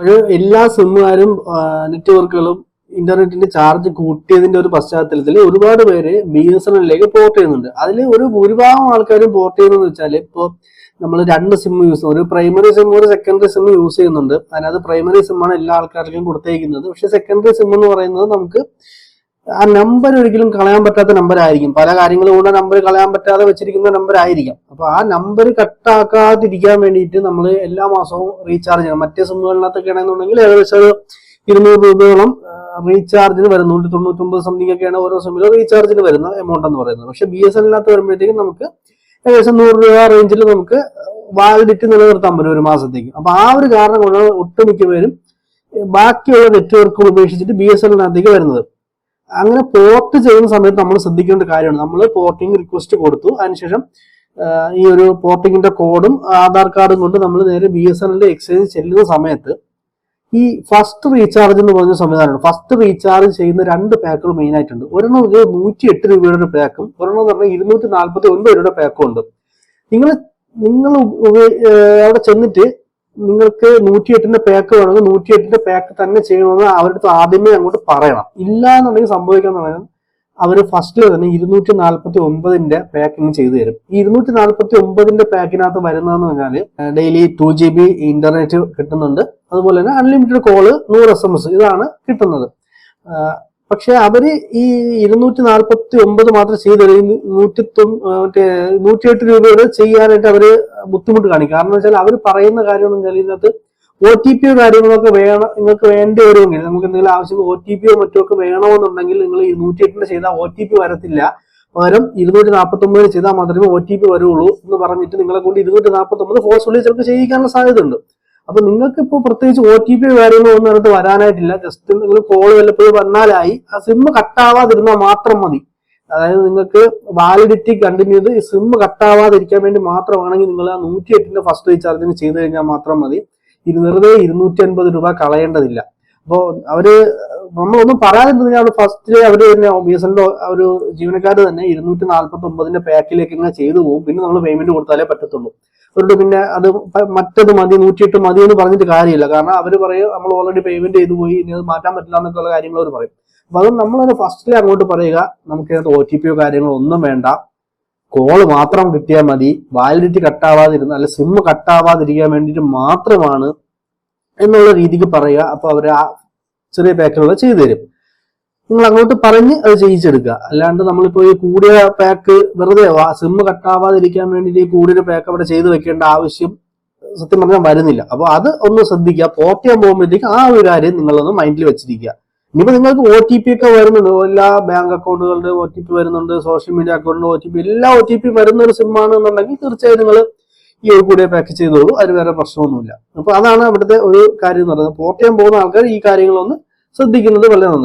ഒരു എല്ലാ സിമ്മുകാരും നെറ്റ്വർക്കുകളും ഇന്റർനെറ്റിന്റെ ചാർജ് കൂട്ടിയതിന്റെ ഒരു പശ്ചാത്തലത്തിൽ ഒരുപാട് പേര് ബി എസ് എൻ എല്ലിലേക്ക് പോർട്ട് ചെയ്യുന്നുണ്ട്. അതിൽ ഒരു ഭൂരിഭാഗം ആൾക്കാരും പോർട്ട് ചെയ്യുന്നതെന്ന് വെച്ചാൽ ഇപ്പോൾ നമ്മൾ രണ്ട് സിം യൂസ് ഒരു പ്രൈമറി സിം ഒരു സെക്കൻഡറി സിം യൂസ് ചെയ്യുന്നുണ്ട്. അതിനകത്ത് പ്രൈമറി സിമ്മാണ് എല്ലാ ആൾക്കാർക്കും കൊടുത്തേക്കുന്നത്. പക്ഷെ സെക്കൻഡറി സിം എന്ന് പറയുന്നത് നമുക്ക് ആ നമ്പർ ഒരിക്കലും കളയാൻ പറ്റാത്ത നമ്പർ ആയിരിക്കും. പല കാര്യങ്ങളും കൊണ്ട് നമ്പർ കളയാൻ പറ്റാതെ വെച്ചിരിക്കുന്ന നമ്പർ ആയിരിക്കാം. അപ്പൊ ആ നമ്പർ കട്ടാക്കാതിരിക്കാൻ വേണ്ടിയിട്ട് നമ്മൾ എല്ലാ മാസവും റീചാർജ് ചെയ്യണം. മറ്റേ സിമ്മുകളിനകത്തൊക്കെ ആണെന്നുണ്ടെങ്കിൽ ഏകദേശം ഒരു ഇരുന്നൂറ് രൂപയോളം റീചാർജിന് വരുന്നു നൂറ്റി തൊണ്ണൂറ്റൊമ്പത് സംതിങ് ഒക്കെയാണ് ഓരോ സിമ്മിലും റീചാർജിന് വരുന്ന എമൗണ്ട് എന്ന് പറയുന്നത്. പക്ഷെ ബി എസ് എന്നിനകത്ത് വരുമ്പോഴത്തേക്കും നമുക്ക് ഏകദേശം നൂറ് രൂപ റേഞ്ചിൽ നമുക്ക് വാലിഡിറ്റി നിലനിർത്താൻ പറ്റും ഒരു മാസത്തേക്ക്. അപ്പൊ ആ ഒരു കാരണം കൊണ്ടാണ് ഒട്ടുമിക്ക പേരും ബാക്കിയുള്ള നെറ്റ്വർക്കുകൾ ഉപേക്ഷിച്ചിട്ട് ബി എസ് എന്നിനകത്തേക്ക് വരുന്നത്. അങ്ങനെ പോർട്ട് ചെയ്യുന്ന സമയത്ത് നമ്മൾ ശ്രദ്ധിക്കേണ്ട കാര്യമാണ്. നമ്മൾ പോർട്ടിംഗ് റിക്വസ്റ്റ് കൊടുത്തു. അതിനുശേഷം ഈ ഒരു പോർട്ടിങ്ങിന്റെ കോഡും ആധാർ കാർഡും കൊണ്ട് നമ്മൾ നേരെ ബി എസ് എൻ എക്സ്ചേഞ്ച് ചെല്ലുന്ന സമയത്ത് ഈ ഫസ്റ്റ് റീചാർജ് എന്ന് പറഞ്ഞ സംവിധാനമാണ്. ഫസ്റ്റ് റീചാർജ് ചെയ്യുന്ന രണ്ട് പാക്കുകൾ മെയിൻ ആയിട്ടുണ്ട്. ഒരെണ്ണം ഒരു നൂറ്റി എട്ട് രൂപയുടെ ഒരു പാക്കും ഒരെണ്ണം എന്ന് പറഞ്ഞാൽ ഇരുന്നൂറ്റി നാൽപ്പത്തി ഒൻപത് രൂപയുടെ പാക്കും ഉണ്ട്. നിങ്ങൾ നിങ്ങൾ അവിടെ ചെന്നിട്ട് നിങ്ങൾക്ക് നൂറ്റിയെട്ടിന്റെ പാക്ക് വേണമെങ്കിൽ നൂറ്റിയെട്ടിന്റെ പാക്ക് തന്നെ ചെയ്യണമെന്ന് അവരുടെ അടുത്ത് ആദ്യമേ അങ്ങോട്ട് പറയണം. ഇല്ല എന്നുണ്ടെങ്കിൽ സംഭവിക്കാന്ന് പറയുന്നത് അവർ ഫസ്റ്റിൽ തന്നെ ഇരുന്നൂറ്റി നാൽപ്പത്തി ഒമ്പതിന്റെ പാക്കിങ് ചെയ്തു തരും. ഈ ഇരുന്നൂറ്റി നാൽപ്പത്തി ഒമ്പതിന്റെ പാക്കിനകത്ത് വരുന്നതെന്ന് പറഞ്ഞാൽ daily two G B internet കിട്ടുന്നുണ്ട്. അതുപോലെ തന്നെ അൺലിമിറ്റഡ് കോൾ നൂറ് എസ് എം എസ് ഇതാണ് കിട്ടുന്നത്. പക്ഷെ അവർ ഈ ഇരുന്നൂറ്റി നാൽപ്പത്തി ഒമ്പത് മാത്രം ചെയ്ത് തരും നൂറ്റി മറ്റേ നൂറ്റിയെട്ട് രൂപയുടെ ചെയ്യാനായിട്ട് അവർ ബുദ്ധിമുട്ട് കാണിക്കും. കാരണം എന്ന് വെച്ചാൽ അവർ പറയുന്ന കാര്യം എന്ന് വെച്ചാൽ ഇതിനകത്ത് ഒ ടി പിയോ കാര്യങ്ങളൊക്കെ വേണം നിങ്ങൾക്ക് വേണ്ടി വരുമെങ്കിൽ നമുക്ക് എന്തെങ്കിലും ആവശ്യം ഒ ടി പിയോ മറ്റോ ഒക്കെ വേണമെന്നുണ്ടെങ്കിൽ നിങ്ങൾ ഈ നൂറ്റിയെട്ടിന് ചെയ്താൽ ഒ ടി പി വരത്തില്ല. പകരം ഇരുന്നൂറ്റി നാൽപ്പത്തി ഒമ്പതിന് ചെയ്താൽ മാത്രമേ ഒ ടി പി വരുള്ളൂ എന്ന് പറഞ്ഞിട്ട് നിങ്ങളെ കൊണ്ട് ഇരുന്നൂറ്റി നാൽപ്പത്തി ഒമ്പത് ഫോഴ്സ്ഫുള്ളി ചിലപ്പോൾ ചെയ്യിക്കാനുള്ള സാധ്യത ഉണ്ട് അപ്പൊ നിങ്ങൾക്ക് ഇപ്പോൾ പ്രത്യേകിച്ച് ഒ ടി പി കാര്യങ്ങളോ ഒന്നും അതിനകത്ത് വരാനായിട്ടില്ല. ജസ്റ്റ് നിങ്ങൾ കോൾ വല്ലപ്പോഴും വന്നാലായി ആ സിം കട്ടാവാതിരുന്നാൽ മാത്രം മതി. അതായത് നിങ്ങൾക്ക് വാലിഡിറ്റി കണ്ടിന്യൂ ചെയ്ത് സിം കട്ടാവാതിരിക്കാൻ വേണ്ടി മാത്രമാണെങ്കിൽ നിങ്ങൾ ആ നൂറ്റി എട്ടിന്റെ ഫസ്റ്റ് റീചാർജിന് ചെയ്ത് കഴിഞ്ഞാൽ മാത്രം മതി. ഇത് വെറുതെ ഇരുന്നൂറ്റി അൻപത് രൂപ കളയേണ്ടതില്ല. അപ്പോൾ അവർ നമ്മളൊന്നും പറയാതിരുന്ന അവിടെ ഫസ്റ്റ് അവർ തന്നെ ബി എസ് എന്റെ ഒരു ജീവനക്കാർ തന്നെ ഇരുന്നൂറ്റി നാൽപ്പത്തി ഒമ്പതിന്റെ പാക്കിലേക്ക് ഇങ്ങനെ ചെയ്തു പോകും. പിന്നെ നമ്മൾ പേയ്മെന്റ് കൊടുത്താലേ പറ്റത്തുള്ളൂ. അവരുടെ പിന്നെ അത് മറ്റത് മതി നൂറ്റിയെട്ട് മതി എന്ന് പറഞ്ഞിട്ട് കാര്യമില്ല. കാരണം അവർ പറയും നമ്മൾ ഓൾറെഡി പേയ്മെന്റ് ചെയ്തു പോയി ഇനി അത് മാറ്റാൻ പറ്റില്ല എന്നൊക്കെയുള്ള കാര്യങ്ങൾ അവർ പറയും. അപ്പൊ അത് നമ്മളത് ഫസ്റ്റിൽ അങ്ങോട്ട് പറയുക നമുക്ക് ഇതിനകത്ത് ഒ ടി പിയോ കാര്യങ്ങളോ ഒന്നും വേണ്ട. കോൾ മാത്രം കിട്ടിയാൽ മതി. വാലിഡിറ്റി കട്ടാവാതിരുന്ന അല്ലെ സിം കട്ടാവാതിരിക്കാൻ വേണ്ടിയിട്ട് മാത്രമാണ് എന്നുള്ള രീതിക്ക് പറയുക. അപ്പൊ അവർ ആ ചെറിയ പാക്കുകൾ ചെയ്തു തരും നിങ്ങൾ അങ്ങോട്ട് പറഞ്ഞ് അത് ചെയ്യിച്ചെടുക്കുക. അല്ലാണ്ട് നമ്മളിപ്പോ ഈ കൂടിയ പാക്ക് വെറുതെ സിം കട്ടാവാതിരിക്കാൻ വേണ്ടിയിട്ട് ഈ കൂടിയ പാക്ക് അവിടെ ചെയ്തു വെക്കേണ്ട ആവശ്യം സത്യം പറഞ്ഞാൽ വരുന്നില്ല. അപ്പൊ അത് ഒന്ന് ശ്രദ്ധിക്കുക. പോർട്ട് ചെയ്യാൻ പോകുമ്പോഴത്തേക്ക് ആ ഒരു കാര്യം നിങ്ങളൊന്ന് മൈൻഡിൽ വെച്ചിരിക്കുക. ഇനിയിപ്പോ നിങ്ങൾക്ക് ഒ ടി പി ഒക്കെ വരുന്നുണ്ട്. എല്ലാ ബാങ്ക് അക്കൗണ്ടുകളുടെ ഒ ടി പി വരുന്നുണ്ട്. സോഷ്യൽ മീഡിയ അക്കൗണ്ടിന്റെ ഒ ടി പി എല്ലാ ഒ ടി പി വരുന്ന ഒരു സിം ആണെന്നുണ്ടെങ്കിൽ തീർച്ചയായും നിങ്ങൾ ഈ ഒരു കൂടിയ പാക്ക് ചെയ്തോളൂ. അതിന് വേറെ പ്രശ്നമൊന്നുമില്ല. അപ്പൊ അതാണ് അവിടുത്തെ ഒരു കാര്യം എന്ന് പറയുന്നത്. പോർട്ട് ചെയ്യാൻ പോകുന്ന ആൾക്കാർ ഈ കാര്യങ്ങളൊന്ന് ശ്രദ്ധിക്കുന്നത് വളരെ നന്നായി.